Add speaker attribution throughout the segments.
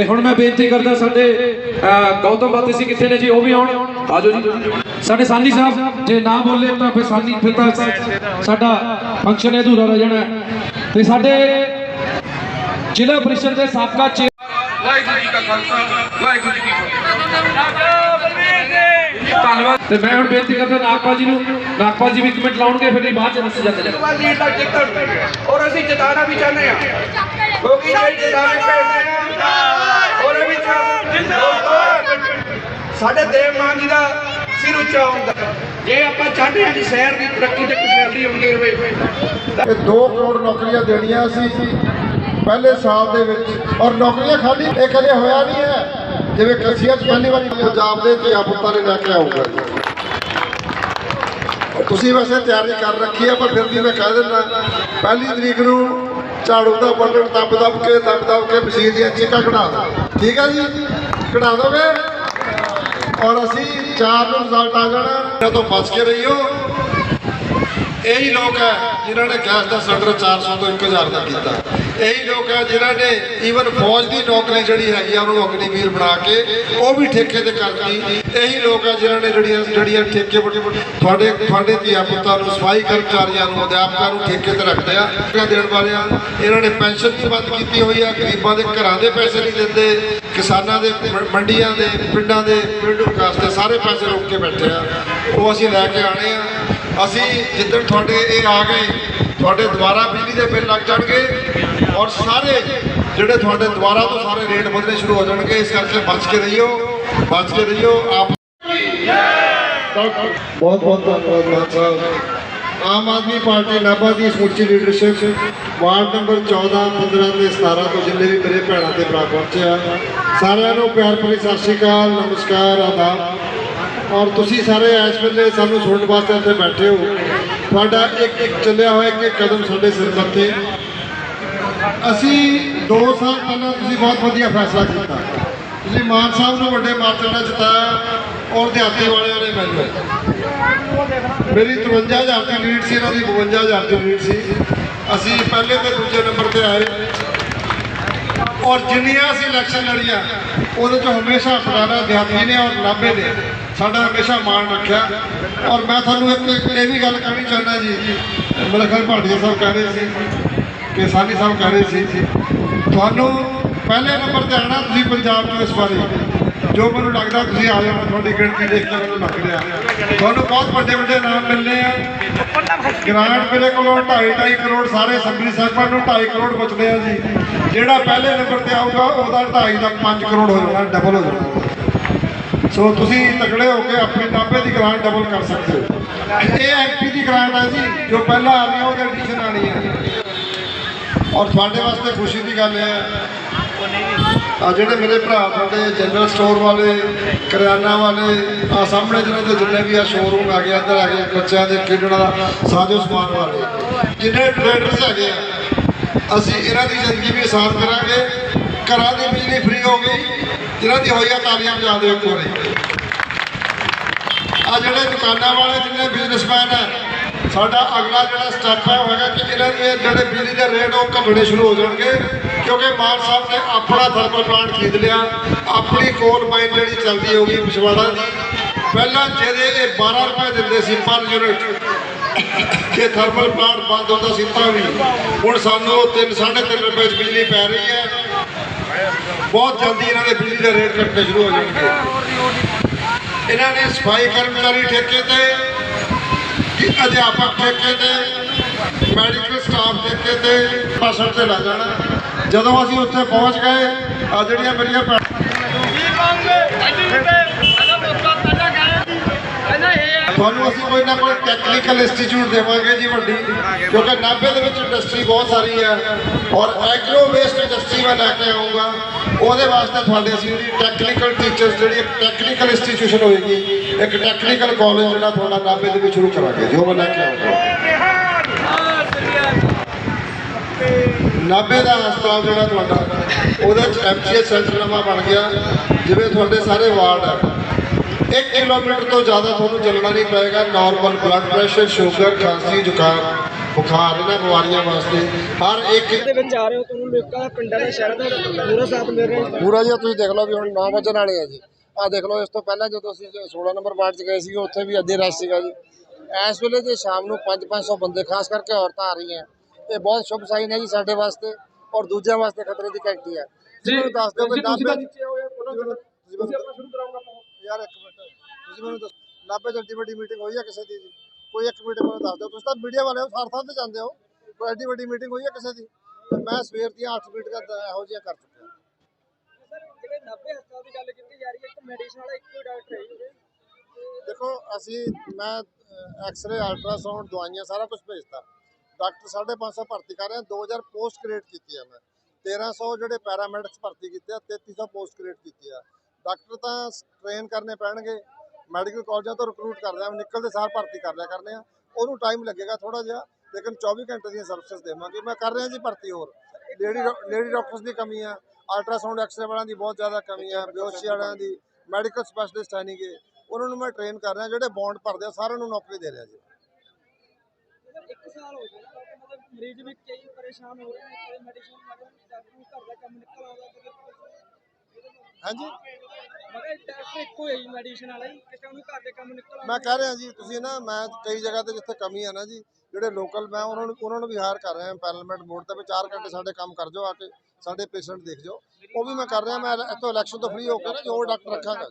Speaker 1: ਤੇ ਹੁਣ ਮੈਂ ਬੇਨਤੀ ਕਰਦਾ ਸਾਡੇ ਗੌਤਮ ਬਾਤੀ ਸੀ ਕਿੱਥੇ ਨੇ ਜੀ? ਉਹ ਵੀ ਆਉਣ। ਆਜੋ ਜੀ। ਸਾਡੇ ਸਾਨੀ ਸਾਹਿਬ ਜੇ ਨਾ ਬੋਲੇ ਤਾਂ ਫਿਰ ਸਾਨੀ ਫਿਰ ਤਾਂ ਸਾਡਾ ਫੰਕਸ਼ਨ ਅਧੂਰਾ ਰਹਿ ਜਾਣਾ। ਤੇ ਸਾਡੇ ਜ਼ਿਲ੍ਹਾ ਪ੍ਰੀਸ਼ਦ ਦੇ ਸਾਬਕਾ ਚੇ
Speaker 2: ਵਾਹਿਗੁਰੂ ਜੀ ਕਾ ਖਾਲਸਾ ਵਾਹਿਗੁਰੂ ਜੀ ਕੀ ਫਤਿਹ।
Speaker 1: ਧੰਨਵਾਦ। ਤੇ ਮੈਂ ਹੁਣ ਬੇਨਤੀ ਕਰਦਾ ਨਾਗਪਾਲ ਜੀ ਨੂੰ ਨਾਗਪਾਲ ਜੀ ਵੀ ਇੱਕ ਮਿੰਟ ਲਾਉਣਗੇ ਫਿਰ ਇਹ ਬਾਅਦ ਚ ਦੱਸ ਜਾਂਦੇ ਨੇ
Speaker 3: ਔਰ ਅਸੀਂ ਜਿਤਾਣਾ ਵੀ ਚਾਹੁੰਦੇ ਹਾਂ। ਕਿਉਂਕਿ ਜੇ ਜਿਤਾਣੇ ਪੈਸੇ ਆ ਸਾਡੇ ਦੇਵ ਮਾਨ ਜੀ ਦਾ ਸਿਰ ਉੱਚਾ ਹੁੰਦਾ ਜੇ ਆਪਾਂ ਚਾਹੁੰਦੇ ਹਾਂ ਕਿ ਸ਼ਹਿਰ ਦੀ ਤਰੱਕੀ ਤੇ ਖੁਸ਼ਹਾਲੀ ਹੁੰਦੀ ਰਹੇ
Speaker 4: ਇਹ 2 ਕਰੋੜ ਨੌਕਰੀਆਂ ਦੇਣੀਆਂ ਸੀ ਪਹਿਲੇ ਸਾਲ ਦੇ ਵਿੱਚ ਔਰ ਨੌਕਰੀਆਂ ਖਾਲੀ ਇਹ ਕਦੇ ਹੋਇਆ ਨਹੀਂ ਹੈ। ਜਿਵੇਂ ਕਸੀਆ ਪਹਿਲੀ ਵਾਰੀ ਪੰਜਾਬ ਦੇ ਧੀਆ ਪੁੱਤਾਂ ਨੇ ਲੈ ਕੇ ਆਊਗਾ। ਤੁਸੀਂ ਵੈਸੇ ਤਿਆਰੀ ਕਰ ਰੱਖੀ ਆ ਪਰ ਫਿਰ ਵੀ ਮੈਂ ਕਹਿ ਦਿੰਦਾ, ਪਹਿਲੀ ਤਰੀਕ ਨੂੰ ਝਾੜੂ ਦਾ ਬਟਨ ਦੱਬ ਦੱਬ ਕੇ ਦੱਬ ਦੱਬ ਕੇ ਮਸ਼ੀਨ ਦੀਆਂ ਚੀਕਾਂ ਕਢਾ ਠੀਕ ਆ ਜੀ? ਕਢਾ ਦੋਗੇ ਔਰ ਅਸੀਂ ਚਾਰ ਨੂੰ ਰਿਜ਼ਲਟ ਆ ਜਾਣਾ। ਇਹਨਾਂ ਤੋਂ ਬਚ ਕੇ ਰਹੀਓ ਇਹੀ ਲੋਕ ਹੈ ਜਿਨ੍ਹਾਂ ਨੇ ਗੈਸ ਦਾ ਸਿਲੰਡਰ 400 ਤੋਂ 1000 ਦਾ ਕੀਤਾ। ਇਹੀ ਲੋਕ ਹੈ ਜਿਨ੍ਹਾਂ ਨੇ ਈਵਨ ਫੌਜ ਦੀ ਨੌਕਰੀ ਜਿਹੜੀ ਹੈਗੀ ਆ, ਉਹਨੂੰ ਅਗਨੀਵੀਰ ਬਣਾ ਕੇ ਉਹ ਵੀ ਠੇਕੇ ਤੇ ਕਰਤੀ। ਇਹੀ ਲੋਕ ਹੈ ਜਿਨ੍ਹਾਂ ਨੇ ਜਿਹੜੀਆਂ ਜਿਹੜੀਆਂ ਠੇਕੇ ਵੱਡੇ ਵੱਡੇ ਤੁਹਾਡੇ ਤੁਹਾਡੇ ਧੀਆ ਪੁੱਤਾਂ ਨੂੰ ਸਫ਼ਾਈ ਕਰਮਚਾਰੀਆਂ ਨੂੰ, ਅਧਿਆਪਕਾਂ ਨੂੰ ਠੇਕੇ ਤੇ ਰੱਖਦੇ ਆ ਟਕਾ ਦੇਣ ਵਾਲਿਆਂ ਇਹਨਾਂ ਨੇ ਪੈਨਸ਼ਨ ਵੀ ਬੰਦ ਕੀਤੀ ਹੋਈ ਆ, ਗਰੀਬਾਂ ਦੇ ਘਰਾਂ ਦੇ ਪੈਸੇ ਨਹੀਂ ਦਿੰਦੇ, ਕਿਸਾਨਾਂ ਦੇ ਮੰਡੀਆਂ ਦੇ, ਪਿੰਡਾਂ ਦੇ, ਪਿੰਡੂ ਵਿਕਾਸ ਦੇ ਸਾਰੇ ਪੈਸੇ ਰੋਕ ਕੇ ਬੈਠੇ ਆ। ਉਹ ਅਸੀਂ ਲੈ ਕੇ ਆਣੇ ਆ। ਅਸੀਂ ਜਿੱਦਣ ਤੁਹਾਡੇ ਇਹ ਆ ਗਏ, ਤੁਹਾਡੇ ਦੁਬਾਰਾ ਬਿਜਲੀ ਦੇ ਬਿੱਲ ਲੱਗ ਜਾਣਗੇ ਔਰ ਸਾਰੇ ਜਿਹੜੇ ਤੁਹਾਡੇ ਦੁਬਾਰਾ ਤੋਂ ਸਾਰੇ ਰੇਟ ਵਧਣੇ ਸ਼ੁਰੂ ਹੋ ਜਾਣਗੇ, ਇਸ ਕਰਕੇ ਬਚ ਕੇ ਰਹੀਓ, ਬਚ ਕੇ ਰਹੀਓ, ਆਪ ਬਹੁਤ ਬਹੁਤ ਧੰਨਵਾਦ, ਮਾਨ ਸਾਹਿਬ। ਆਮ ਆਦਮੀ ਪਾਰਟੀ ਨਾਭਾ ਦੀ ਸਮੁੱਚੀ ਲੀਡਰਸ਼ਿਪ ਵਾਰਡ ਨੰਬਰ 14 15 ਤੇ 17 ਤੋਂ ਜਿੰਨੇ ਵੀ ਮੇਰੇ ਭੈਣਾਂ ਤੇ ਭਰਾ ਪਹੁੰਚੇ ਆ, ਸਾਰਿਆਂ ਨੂੰ ਪਿਆਰ ਭਰੀ ਸਤਿ ਸ਼੍ਰੀ ਅਕਾਲ, ਨਮਸਕਾਰ, ਆਦਾਬ। ਔਰ ਤੁਸੀਂ ਸਾਰੇ ਇਸ ਵੇਲੇ ਸਾਨੂੰ ਸੁਣਨ ਵਾਸਤੇ ਇੱਥੇ ਬੈਠੇ ਹੋ। ਤੁਹਾਡਾ ਇੱਕ ਇੱਕ ਚੱਲਿਆ ਹੋਇਆ, ਇੱਕ ਕਦਮ ਸਾਡੇ ਸਿਰ ਮੱਥੇ ਅਸੀਂ 2 ਸਾਲ ਪਹਿਲਾਂ ਤੁਸੀਂ ਬਹੁਤ ਵਧੀਆ ਫੈਸਲਾ ਕੀਤਾ। ਤੁਸੀਂ ਮਾਨ ਸਾਹਿਬ ਨੂੰ ਵੱਡੇ ਮਾਰਚਾਂ ਨਾਲ ਜਿਤਾਇਆ ਔਰ ਦਿਹਾਤੀ ਵਾਲਿਆਂ ਨੇ ਮੈਨੂੰ। ਮੇਰੀ 53000 ਦੀ ਲੀਡ ਸੀ, ਇਹਨਾਂ ਦੀ 52000 ਦੀ ਲੀਡ ਸੀ। ਅਸੀਂ ਪਹਿਲੇ ਤੇ ਦੂਜੇ ਨੰਬਰ ਤੇ ਆਏ। ਔਰ ਜਿੰਨੀਆਂ ਅਸੀਂ ਇਲੈਕਸ਼ਨ ਲੜੀਆਂ, ਉਹਦੇ ਚ ਹਮੇਸ਼ਾ ਪੁਰਾਣਾ ਦਿਹਾਤੀ ਨੇ ਔਰ ਨਾਭੇ ਨੇ। ਸਾਡਾ ਹਮੇਸ਼ਾ ਮਾਣ ਰੱਖਿਆ। ਔਰ ਮੈਂ ਤੁਹਾਨੂੰ ਇੱਕ ਇਹ ਵੀ ਗੱਲ ਕਹਿਣੀ ਚਾਹੁੰਦਾ ਜੀ ਮੇਰੇ ਖਿਆਲ ਭਾਟੀਆ ਸਾਹਿਬ ਕਹਿ ਰਹੇ ਸੀ ਕਿ ਸਾਨੀ ਸਾਹਿਬ ਕਹਿ ਰਹੇ ਸੀ, ਤੁਹਾਨੂੰ ਪਹਿਲੇ ਨੰਬਰ ਤੇ ਆਣਾ ਤੁਸੀਂ ਪੰਜਾਬ ਤੋਂ ਇਸ ਵਾਰੀ। ਜੋ ਮੈਨੂੰ ਲੱਗਦਾ ਤੁਸੀਂ ਆ ਜਾਣਾ, ਤੁਹਾਡੀ ਗਿਣਤੀ ਦੇਖ ਕੇ ਮੈਨੂੰ ਲੱਗ ਰਿਹਾ। ਤੁਹਾਨੂੰ ਬਹੁਤ ਵੱਡੇ ਵੱਡੇ ਨਾਮ ਮਿਲਨੇ ਆ। ਗ੍ਰਾਂਟ ਮੇਰੇ ਕੋਲੋਂ 2.5 ਕਰੋੜ ਸਾਰੇ ਅਸੈਂਬਲੀ ਸਾਹਿਬਾਂ ਨੂੰ 2.5 ਕਰੋੜ ਬਚਦੇ ਆ ਜੀ। ਜਿਹੜਾ ਪਹਿਲੇ ਨੰਬਰ ਤੇ ਆਊਗਾ, ਉਹਦਾ 2.5 ਦਾ 5 ਕਰੋੜ ਹੋ ਜਾਣਾ ਡਬਲ ਹੋ ਜਾਣਾ। ਸੋ ਤੁਸੀਂ ਤਕੜੇ ਹੋ ਕੇ ਆਪਣੀ ਨਾਭੇ ਦੀ ਗ੍ਰਾਂਟ ਡਬਲ ਕਰ ਸਕਦੇ ਹੋ। ਇਹ ਐਮਪੀ ਦੀ ਗ੍ਰਾਂਟ ਹੈ ਜੀ, ਜੋ ਪਹਿਲਾਂ ਆ ਰਹੀ ਹੈ ਉਹਦੇ ਐਡੀਸ਼ਨ ਆਣੀ ਹੈ ਔਰ ਤੁਹਾਡੇ ਵਾਸਤੇ ਖੁਸ਼ੀ ਦੀ ਗੱਲ ਹੈ ਆ ਜਿਹੜੇ ਮੇਰੇ ਭਰਾ ਤੁਹਾਡੇ ਜਨਰਲ ਸਟੋਰ ਵਾਲੇ, ਕਰਿਆਨਾ ਵਾਲੇ ਆ ਸਾਹਮਣੇ ਜਿਹਨਾਂ ਦੇ ਜਿੰਨੇ ਵੀ ਆ ਸ਼ੋਰੂਮ ਆ ਗਏ, ਇੱਧਰ ਆ ਗਏ, ਬੱਚਿਆਂ ਦੇ, ਖੇਡਣ ਦਾ ਸਾਜੋ ਸਮਾਨ ਵਾਲੇ। ਜਿੰਨੇ ਟ੍ਰੇਡਰਸ ਹੈਗੇ ਆ, ਅਸੀਂ ਇਹਨਾਂ ਦੀ ਜ਼ਿੰਦਗੀ ਵੀ ਆਸਾਨ ਕਰਾਂਗੇ। ਘਰਾਂ ਦੀ ਬਿਜਲੀ ਫ੍ਰੀ ਹੋ ਗਈ। ਜਿਨ੍ਹਾਂ ਦੀ ਹੋਈ ਆ ਤਾਲੀਆਂ ਵਜਾ ਦਿਓ ਇੱਕ ਵਾਰੀ। ਆ ਜਿਹੜੇ ਦੁਕਾਨਾਂ ਵਾਲੇ, ਜਿੰਨੇ ਬਿਜ਼ਨਸਮੈਨ ਹੈ ਸਾਡਾ ਅਗਲਾ ਜਿਹੜਾ ਸਟੈਪ ਹੈ ਹੋਏਗਾ ਕਿ ਇਹਨਾਂ ਦੇ ਜਿਹੜੇ ਬਿਜਲੀ ਦੇ ਰੇਟ ਉਹ ਘਟਣੇ ਸ਼ੁਰੂ ਹੋ ਜਾਣਗੇ। ਕਿਉਂਕਿ ਮਾਨ ਸਾਹਿਬ ਨੇ ਆਪਣਾ ਥਰਮਲ ਪਲਾਂਟ ਖਰੀਦ ਲਿਆ। ਆਪਣੀ ਕੋਲ ਮਾਈਨ ਜਿਹੜੀ ਚੱਲਦੀ ਹੋਗੀ ਪਿਛਵਾੜਾ ਦੀ। ਪਹਿਲਾਂ ਜਿਹਦੇ ਇਹ 12 ਰੁਪਏ ਦਿੰਦੇ ਸੀ ਪਰ ਯੂਨਿਟ ਕਿ ਥਰਮਲ ਪਲਾਂਟ ਬੰਦ ਹੁੰਦਾ ਸੀ ਤਾਂ ਵੀ। ਹੁਣ ਸਾਨੂੰ 3 3.5 ਰੁਪਏ 'ਚ ਬਿਜਲੀ ਪੈ ਰਹੀ ਹੈ। ਬਹੁਤ ਜਲਦੀ ਇਹਨਾਂ ਦੇ ਬਿਜਲੀ ਦੇ ਰੇਟ ਘਟਣੇ ਸ਼ੁਰੂ ਹੋ ਜਾਣਗੇ। ਇਹਨਾਂ ਨੇ ਸਫ਼ਾਈ ਕਰਮਚਾਰੀ ਠੇਕੇ ਤੇ ਅਧਿਆਪਕ ਠੇਕੇ ਤੇ, ਮੈਡੀਕਲ ਸਟਾਫ ਠੇਕੇ ਤੇ ਭਾਸ਼ਣ ਤੇ ਲਾ ਜਾਣਾ। ਜਦੋਂ ਅਸੀਂ ਉੱਥੇ ਪਹੁੰਚ ਗਏ ਆ ਜਿਹੜੀਆਂ ਮੇਰੀਆਂ ਭੈਣਾਂ ਤੁਹਾਨੂੰ ਅਸੀਂ ਕੋਈ ਨਾ ਕੋਈ ਟੈਕਨੀਕਲ ਇੰਸਟੀਚਿਊਟ ਦੇਵਾਂਗੇ ਜੀ ਵੱਡੀ, ਕਿਉਂਕਿ ਨਾਭੇ ਦੇ ਵਿੱਚ ਇੰਡਸਟਰੀ ਬਹੁਤ ਸਾਰੀ ਹੈ ਔਰ ਐਗਰੋ ਵੇਸਟ ਇੰਡਸਟਰੀ ਮੈਂ ਲੈ ਕੇ ਆਉਂਗਾ ਉਹਦੇ ਵਾਸਤੇ ਤੁਹਾਡੇ ਅਸੀਂ ਜਿਹੜੀ ਟੈਕਨੀਕਲ ਟੀਚਰਸ ਜਿਹੜੀ ਇੱਕ ਟੈਕਨੀਕਲ ਇੰਸਟੀਟਿਊਸ਼ਨ ਹੋਏਗੀ, ਇੱਕ ਟੈਕਨੀਕਲ ਕਾਲਜ ਜਿਹੜਾ ਤੁਹਾਡਾ ਨਾਭੇ ਦੇ ਵਿੱਚ ਸ਼ੁਰੂ ਕਰਾਂਗੇ ਜੋ ਮੈਂ ਲੈ ਕੇ ਆਉਂਗਾ ਨਾਭੇ ਦਾ ਹਸਪਤਾਲ ਜਿਹੜਾ ਤੁਹਾਡਾ, ਉਹਦੇ ਚ ਐਮਸੀਐਚ ਸੈਂਟਰ ਨਵਾਂ ਬਣ ਗਿਆ, ਜਿਵੇਂ ਤੁਹਾਡੇ ਸਾਰੇ ਵਾਰਡ ਹੈ 1 ਕਿਲੋਮੀਟਰ ਤੋਂ ਜ਼ਿਆਦਾ ਤੁਹਾਨੂੰ ਚੱਲਣਾ ਨਹੀਂ ਪਏਗਾ। ਨਾਰਮਲ ਬਲੱਡ ਪ੍ਰੈਸ਼ਰ ਸ਼ੂਗਰ ਖਾਂਸੀ ਜ਼ੁਕਾਮ ਬੁਖਾਰ ਇਹਨਾਂ ਬਿਮਾਰੀਆਂ ਵਾਸਤੇ ਹਰ ਇੱਕ
Speaker 5: ਦੇ ਵਿੱਚ ਆ ਰਹੇ ਹੋ ਤੁਹਾਨੂੰ ਲੋਕਾਂ ਦਾ ਪਿੰਡਾਂ ਦਾ ਸ਼ਹਿਰ ਦਾ ਪੂਰਾ ਸਾਥ ਮਿਲ ਰਿਹਾ ਹੈ।
Speaker 4: ਪੂਰਾ ਜਿਹਾ ਤੁਸੀਂ ਦੇਖ ਲਓ ਵੀ ਹੁਣ 9 ਵਜਣ ਵਾਲੇ ਆ ਜੀ। ਆ ਦੇਖ ਲਓ ਇਸ ਤੋਂ ਪਹਿਲਾਂ ਜਦੋਂ ਅਸੀਂ 16 ਨੰਬਰ ਵਾਰਡ 'ਚ ਗਏ ਸੀਗੇ ਉੱਥੇ ਵੀ ਅੱਧੇ ਰਸ਼ ਸੀਗਾ ਜੀ। ਇਸ ਵੇਲੇ ਜੇ ਸ਼ਾਮ ਨੂੰ 5-500 ਬੰਦੇ ਖਾਸ ਕਰਕੇ ਔਰਤਾਂ ਆ ਰਹੀਆਂ ਇਹ ਬਹੁਤ ਸ਼ੁਭ ਸਾਈਨ ਹੈ ਜੀ ਸਾਡੇ ਵਾਸਤੇ ਔਰ ਦੂਜਿਆਂ ਵਾਸਤੇ ਖਤਰੇ ਦੀ ਘੰਟੀ ਹੈ। ਜੀ ਦੱਸ ਦਿਓ ਕਿ
Speaker 1: ਜੀ, ਤੁਸੀਂ ਤਾਂ
Speaker 4: 90 ਯਾਰ ਇੱਕ ਮਿੰਟ ਤੁਸੀਂ ਮੈਨੂੰ ਦੱਸ 90 ਜੱਡੀ ਵੱਡੀ ਮੀਟਿੰਗ ਹੋਈ ਹੈ ਕਿਸੇ ਦੀ ਜੀ? ਕੋਈ ਇੱਕ ਮੀਟਿੰਗ ਮੈਨੂੰ ਦੱਸ ਦਿਓ। ਤੁਸੀਂ ਤਾਂ ਮੀਡੀਆ ਵਾਲੇ ਹੋ ਸਾਰ ਸਾਰ ਤੇ ਜਾਂਦੇ ਹੋ। ਕੋਈ ਐਡੀ ਵੱਡੀ ਮੀਟਿੰਗ ਹੋਈ ਹੈ ਕਿਸੇ ਦੀ? ਮੈਂ ਸਵੇਰ ਦੀਆਂ 8 ਮੀਟਿੰਗਾਂ ਇਹੋ ਜਿਹੀਆਂ ਕਰ ਚੁੱਕਿਆ।
Speaker 5: ਸਰ ਜਿਹੜੇ 90 ਹਸਪਤਾਲ ਦੀ ਗੱਲ ਕੀਤੀ ਜਾ ਰਹੀ ਹੈ ਇੱਕ ਮੈਡੀਸਨ ਵਾਲਾ ਇੱਕੋ ਹੀ ਡਾਕਟਰ ਹੈ।
Speaker 4: ਦੇਖੋ ਅਸੀਂ ਮੈਂ ਐਕਸ-ਰੇ ਅਲਟਰਾਸਾਊਂਡ ਦਵਾਈਆਂ ਸਾਰਾ ਕੁਝ ਭੇਜਤਾ। ਡਾਕਟਰ 550 ਭਰਤੀ ਕਰ ਰਹੇ ਹਾਂ 2000 ਪੋਸਟ ਕ੍ਰੀਏਟ ਕੀਤੀ ਆ ਮੈਂ। 1300 ਜਿਹੜੇ ਪੈਰਾਮੈਡਿਕਸ ਭਰਤੀ ਕੀਤੇ ਆ 3300 ਪੋਸਟ ਕ੍ਰੀਏਟ ਕੀਤੀ ਆ। ਡਾਕਟਰ ਤਾਂ ਟ੍ਰੇਨ ਕਰਨੇ ਪੈਣਗੇ। ਮੈਡੀਕਲ ਕਾਲਜਾਂ ਤੋਂ ਰਿਕਰੂਟ ਕਰ ਰਿਹਾ, ਨਿਕਲਦੇ ਸਾਰ ਭਰਤੀ ਕਰ ਲਿਆ ਕਰਨੇ ਆ। ਉਹਨੂੰ ਟਾਈਮ ਲੱਗੇਗਾ ਥੋੜਾ ਜਿਹਾ, ਲੇਕਿਨ 24 ਘੰਟੇ ਦੀਆਂ ਸਰਵਿਸਿਜ਼ ਦੇਵਾਂਗੇ। ਮੈਂ ਕਰ ਰਿਹਾ ਜੀ ਭਰਤੀ ਹੋਰ। ਲੇਡੀ ਲੇਡੀ ਡਾਕਟਰਸ ਦੀ ਕਮੀ ਆ ਅਲਟਰਾਸਾਊਂਡ ਐਕਸਰੇ ਵਾਲਿਆਂ ਦੀ ਬਹੁਤ ਜ਼ਿਆਦਾ ਕਮੀ ਆ ਬਿਓਸ਼ੀ ਵਾਲਿਆਂ ਦੀ ਮੈਡੀਕਲ ਸਪੈਸ਼ਲਿਸਟ ਹੈ ਨਹੀਂਗੇ ਉਹਨਾਂ ਨੂੰ ਮੈਂ ਟ੍ਰੇਨ ਕਰ ਰਿਹਾ, ਜਿਹੜੇ ਬੌਂਡ ਭਰਦੇ ਆ, ਸਾਰਿਆਂ ਨੂੰ ਨੌਕਰੀ ਦੇ ਰਿਹਾ ਜੀ।
Speaker 5: ਇੱਕ ਸਾਲ ਹੋ ਗਿਆ ਮਰੀਜ਼ ਵੀ ਕਈ ਪਰੇਸ਼ਾਨ ਹੋ ਰਹੇ ਨੇ, ਕੋਈ ਮੈਡੀਸਨ ਮਤਲਬ ਡਾਕਟਰ ਘਰ ਦਾ ਕੰਮ ਨਿਕਲ ਆਉਂਦਾ
Speaker 4: ਹਾਂਜੀ।
Speaker 5: ਮਗਰ ਡਾਕਟਰ ਇੱਕੋ ਹੀ ਮੈਡੀਸਨ ਵਾਲਾ ਹੀ ਕਿਸੇ ਨੂੰ ਘਰ ਦੇ ਕੰਮ ਨਿਕਲ ਆਉਂਦਾ
Speaker 4: ਮੈਂ ਕਹਿ ਰਿਹਾ ਜੀ ਤੁਸੀਂ ਨਾ ਮੈਂ ਕਈ ਜਗ੍ਹਾ ਤੇ ਜਿੱਥੇ ਕਮੀ ਆ ਨਾ ਜੀ ਜਿਹੜੇ ਲੋਕਲ ਮੈਂ ਉਹਨਾਂ ਨੂੰ ਉਹਨਾਂ ਨੂੰ ਵੀ ਹਾਇਰ ਕਰ ਰਿਹਾ ਪੈਰਲਮੈਂਟ ਮੋਡ ਤੇ ਵੀ 4 ਘੰਟੇ ਸਾਡੇ ਕੰਮ ਕਰ ਜਾਓ ਆ ਕੇ ਸਾਡੇ ਪੇਸ਼ੈਂਟ ਦੇਖ ਜਾਓ। ਉਹ ਵੀ ਮੈਂ ਕਰ ਰਿਹਾ ਮੈਂ ਇੱਥੋਂ ਇਲੈਕਸ਼ਨ ਤੋਂ ਫ੍ਰੀ ਹੋ ਕੇ ਨਾ ਜੋ ਡਾਕਟਰ ਰੱਖਾਂਗਾ।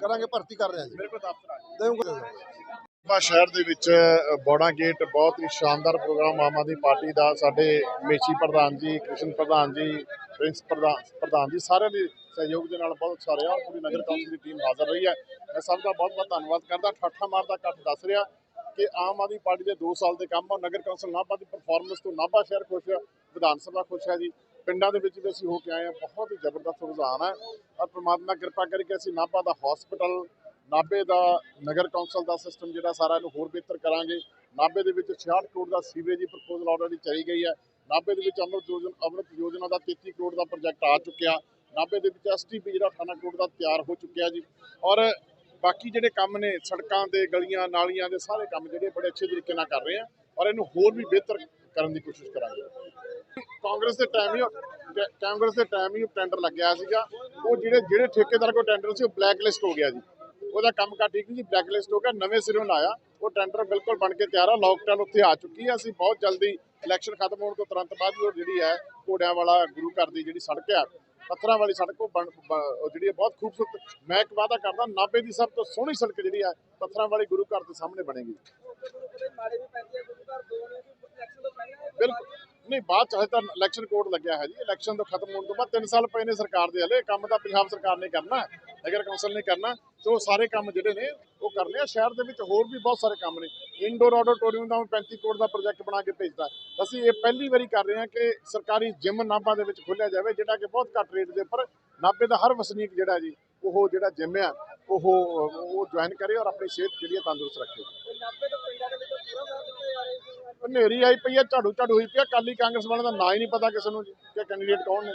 Speaker 4: ਕਰਾਂਗੇ ਭਰਤੀ ਕਰ ਰਿਹਾ ਜੀ। ਮੇਰੇ ਕੋਲ ਦਫ਼ਤਰ ਦੇਵਾਂਗੇ
Speaker 6: ਬਾ ਸ਼ਹਿਰ ਦੇ ਵਿੱਚ ਅ, ਬੋੜਾ ਗੇਟ ਬਹੁਤ ਹੀ ਸ਼ਾਨਦਾਰ ਪ੍ਰੋਗਰਾਮ ਆਮ ਆਦਮੀ ਪਾਰਟੀ ਦਾ ਸਾਡੇ ਮੇਚੀ ਪ੍ਰਧਾਨ ਜੀ ਕ੍ਰਿਸ਼ਨ ਪ੍ਰਧਾਨ ਜੀ ਪ੍ਰਿੰਸ ਪ੍ਰਧਾਨ ਪ੍ਰਧਾਨ ਜੀ ਸਾਰਿਆਂ ਦੇ ਸਹਿਯੋਗ ਦੇ ਨਾਲ ਬਹੁਤ ਸਾਰੇ ਔਰ ਪੂਰੀ ਨਗਰ ਕੌਂਸਲ ਦੀ ਟੀਮ ਹਾਜ਼ਰ ਰਹੀ ਹੈ। ਮੈਂ ਸਭ ਦਾ ਬਹੁਤ ਬਹੁਤ ਧੰਨਵਾਦ ਕਰਦਾ। ਠਾਠਾ ਮਾਰਦਾ ਇਕੱਠ ਦੱਸ ਰਿਹਾ ਕਿ ਆਮ ਆਦਮੀ ਪਾਰਟੀ ਦੇ 2 ਸਾਲ ਦੇ ਕੰਮ ਆ ਨਗਰ ਕੌਂਸਲ ਨਾਭਾ ਦੀ ਪਰਫਾਰਮੈਂਸ ਤੋਂ ਨਾਭਾ ਸ਼ਹਿਰ ਖੁਸ਼ ਹੈ ਵਿਧਾਨ ਸਭਾ ਖੁਸ਼ ਹੈ ਜੀ। ਪਿੰਡਾਂ ਦੇ ਵਿੱਚ ਵੀ ਅਸੀਂ ਹੋ ਕੇ ਆਏ ਹਾਂ ਬਹੁਤ ਹੀ ਜ਼ਬਰਦਸਤ ਰੁਝਾਨ ਹੈ ਔਰ ਪ੍ਰਮਾਤਮਾ ਕਿਰਪਾ ਕਰਕੇ ਅਸੀਂ ਨਾਭਾ ਦਾ ਹਸਪੀਟਲ ਨਾਭੇ ਦਾ ਨਗਰ ਕੌਂਸਲ ਦਾ ਸਿਸਟਮ ਜਿਹੜਾ ਸਾਰਾ ਇਹਨੂੰ ਹੋਰ ਬਿਹਤਰ ਕਰਾਂਗੇ। ਨਾਭੇ ਦੇ ਵਿੱਚ 66 ਕਰੋੜ ਦਾ ਸੀਵਰੇਜ ਦੀ ਪ੍ਰਪੋਜ਼ਲ ਆਲਰੇਡੀ ਚਲੀ ਗਈ ਹੈ। ਨਾਭੇ ਦੇ ਵਿੱਚ ਅੰਮ੍ਰਿਤ ਯੋਜਨਾ ਅੰਮ੍ਰਿਤ ਯੋਜਨਾ ਦਾ 33 ਕਰੋੜ ਦਾ ਪ੍ਰੋਜੈਕਟ ਆ ਚੁੱਕਿਆ। ਨਾਭੇ ਦੇ ਵਿੱਚ ਐਸਟੀਪੀ ਜਿਹੜਾ 18 ਕਰੋੜ ਦਾ ਤਿਆਰ ਹੋ ਚੁੱਕਿਆ ਜੀ। ਔਰ ਬਾਕੀ ਜਿਹੜੇ ਕੰਮ ਨੇ, ਸੜਕਾਂ ਦੇ, ਗਲੀਆਂ, ਨਾਲੀਆਂ ਦੇ ਸਾਰੇ ਕੰਮ ਜਿਹੜੇ ਬੜੇ ਅੱਛੇ ਤਰੀਕੇ ਨਾਲ ਕਰ ਰਹੇ ਆ। ਔਰ ਇਹਨੂੰ ਹੋਰ ਵੀ ਬਿਹਤਰ ਕਰਨ ਦੀ ਕੋਸ਼ਿਸ਼ ਕਰਾਂਗੇ। ਕਾਂਗਰਸ ਦੇ ਟਾਈਮ ਹੀ ਕਾਂਗਰਸ ਦੇ ਟਾਈਮ ਹੀ ਉਹ ਟੈਂਡਰ ਲੱਗਿਆ ਸੀਗਾ। ਉਹ ਜਿਹੜੇ ਜਿਹੜੇ ਠੇਕੇਦਾਰ ਕੋਲ ਟੈਂਡਰ ਸੀ, ਉਹ ਬਲੈਕ ਲਿਸਟ ਹੋ ਗਿਆ ਜੀ। ਉਹਦਾ ਕੰਮ ਕਾ ਠੀਕ ਨਹੀਂ ਜੀ ਬਲੈਕ ਲਿਸਟ ਹੋ ਗਿਆ ਨਵੇਂ ਸਿਰੋਂ ਆਇਆ ਉਹ ਟੈਂਡਰ ਬਿਲਕੁਲ ਬਣ ਕੇ ਤਿਆਰ ਆ ਲੋਕਡਾਊਨ ਉੱਥੇ ਆ ਚੁੱਕੀ ਹੈ ਅਸੀਂ ਬਹੁਤ ਜਲਦੀ ਇਲੈਕਸ਼ਨ ਖਤਮ ਹੋਣ ਤੋਂ ਤੁਰੰਤ ਬਾਅਦ ਹੀ ਉਹ ਜਿਹੜੀ ਹੈ ਘੋੜਿਆਂ ਵਾਲਾ ਗੁਰੂ ਘਰ ਦੀ ਜਿਹੜੀ ਸੜਕ ਆ ਪੱਥਰਾਂ ਵਾਲੀ ਸੜਕ ਉਹ ਜਿਹੜੀ ਹੈ ਬਹੁਤ ਖੂਬਸੂਰਤ। ਮੈਂ ਇੱਕ ਵਾਅਦਾ ਕਰਦਾ ਨਾਭੇ ਦੀ ਸਭ ਤੋਂ ਸੋਹਣੀ ਸੜਕ ਜਿਹੜੀ ਹੈ ਪੱਥਰਾਂ ਵਾਲੀ ਗੁਰੂ ਘਰ ਦੇ ਸਾਹਮਣੇ ਬਣੇਗੀ। ਬਿਲਕੁਲ। ਨਹੀਂ, ਬਾਅਦ ਚ ਹਜੇ ਤਾਂ ਇਲੈਕਸ਼ਨ ਕੋਡ ਲੱਗਿਆ ਹੈ ਜੀ। ਇਲੈਕਸ਼ਨ ਤੋਂ ਖਤਮ ਹੋਣ ਤੋਂ ਬਾਅਦ 3 ਸਾਲ ਪਏ ਨੇ ਸਰਕਾਰ ਦੇ ਹਲੇ। ਕੰਮ ਤਾਂ ਪੰਜਾਬ ਸਰਕਾਰ ਨੇ ਕਰਨਾ, ਨਗਰ ਕੌਂਸਲ ਨੇ ਕਰਨਾ, ਤੇ ਉਹ ਸਾਰੇ ਕੰਮ ਜਿਹੜੇ ਨੇ, ਉਹ ਕਰਨੇ ਆ ਸ਼ਹਿਰ ਦੇ ਵਿੱਚ ਹੋਰ ਵੀ ਬਹੁਤ ਸਾਰੇ ਕੰਮ ਨੇ। ਇਨਡੋਰ ਆਡੀਟੋਰੀਅਮ ਦਾ 35 ਕਰੋੜ ਦਾ ਪ੍ਰੋਜੈਕਟ ਬਣਾ ਕੇ ਭੇਜਦਾ ਅਸੀਂ ਇਹ ਪਹਿਲੀ ਵਾਰੀ ਕਰ ਰਹੇ ਹਾਂ ਕਿ ਸਰਕਾਰੀ ਜਿਮ ਨਾਭਾ ਦੇ ਵਿੱਚ ਖੋਲ੍ਹਿਆ ਜਾਵੇ, ਜਿਹੜਾ ਕਿ ਬਹੁਤ ਘੱਟ ਰੇਟ ਦੇ ਉੱਪਰ ਨਾਭੇ ਦਾ ਹਰ ਵਸਨੀਕ ਜਿਹੜਾ ਜੀ, ਉਹ ਜਿਹੜਾ ਜਿਮ ਆ, ਉਹ ਉਹ ਜੁਆਇਨ ਕਰੇ ਔਰ ਆਪਣੀ ਸਿਹਤ ਜਿਹੜੀ ਹੈ ਤੰਦਰੁਸਤ ਰੱਖੇ।
Speaker 5: 90 ਤੋਂ ਪਿੰਡਾਂ ਦੇ ਵਿੱਚ ਪੂਰਾ ਸਾਥ ਦਿੱਤਾ ਜਾ ਰਿਹਾ ਹੈ
Speaker 6: ਹਨੇਰੀ ਆਈ ਪਈ ਹੈ ਝਾੜੂ ਝਾੜੂ ਹੋਈ ਪਈ ਆ ਕਾਲੀ ਕਾਂਗਰਸ ਵਾਲਿਆਂ ਦਾ ਨਾਂ ਹੀ ਨਹੀਂ ਪਤਾ ਕਿਸੇ ਨੂੰ ਜੀ, ਕਿ ਕੈਂਡੀਡੇਟ ਕੌਣ ਨੇ।